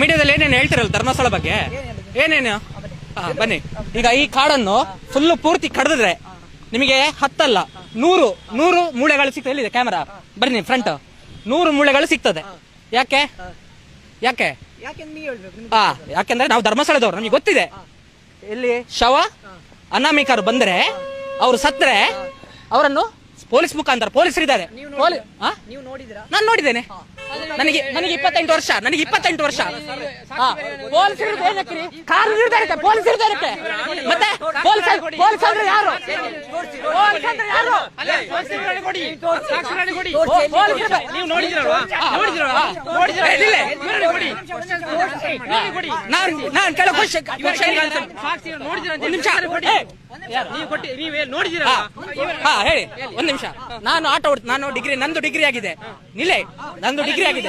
ಮೀಡಿಯಾದಲ್ಲಿ ಏನೇನು ಹೇಳ್ತಿರಲ್ಲ ಧರ್ಮಸ್ಥಳ ಬಗ್ಗೆ? ಏನೇನು? ಹಾ ಬನ್ನಿ. ಈಗ ಈ ಕಾಡನ್ನು ಫುಲ್ ಪೂರ್ತಿ ಕಡ್ದಿದ್ರೆ ನಿಮಗೆ ಹತ್ತಲ್ಲ ನೂರು ನೂರು ಮೂಳೆಗಳು ಸಿಗ್ತದೆ. ಎಲ್ಲಿದೆ ಕ್ಯಾಮರಾ ಬನ್ನಿ ಫ್ರಂಟ್ ನೂರು ಮೂಳೆಗಳು ಸಿಗ್ತದೆ. ಯಾಕೆ? ಯಾಕೆ? ಹಾ ಯಾಕೆಂದ್ರೆ ನಾವು ಧರ್ಮಸ್ಥಳದವ್ರು ನಮಗೆ ಗೊತ್ತಿದೆ. ಇಲ್ಲಿ ಶವ ಅನಾಮಿಕರು ಬಂದ್ರೆ ಅವ್ರು ಸತ್ತರೆ ಅವರನ್ನು ಪೊಲೀಸ್ ಮುಖಾಂತರ ಪೊಲೀಸರಿದ್ದಾರೆ. ನಾನು ನೋಡಿದ್ದೇನೆ. ನನಗೆ ನನಗೆ ಇಪ್ಪತ್ತೆಂಟು ವರ್ಷ ನನಗೆ ಇಪ್ಪತ್ತೆಂಟು ವರ್ಷ. ಪೊಲೀಸ್ ಇರೋದು ಏನಕ್ಕೆ ರೀ? ಕಾರು ನಿರ್ಧಾರಕ್ಕೆ ಪೊಲೀಸ್ ನಿರ್ಧಾರಕ್ಕೆ ಮತ್ತೆ ಪೊಲೀಸ್ ಪೊಲೀಸ್ ಅಂದ್ರೆ ಯಾರು? ಪೊಲೀಸ್ ಅಂದ್ರೆ ಯಾರು. ನಾನ್ ನಾನ್ ಕೆಲವು ಕ್ವಶನ್ ನಿಮಿಷ. ಹಾ, ಹೇಳಿ. ಒಂದ್ ನಿಮಿಷ. ನಾನು ಆಟ ನಾನು ಡಿಗ್ರಿ ನಂದು ಡಿಗ್ರಿ ಆಗಿದೆ. ನಿಲೆ ನಂದು ಡಿಗ್ರಿ ಆಗಿದೆ.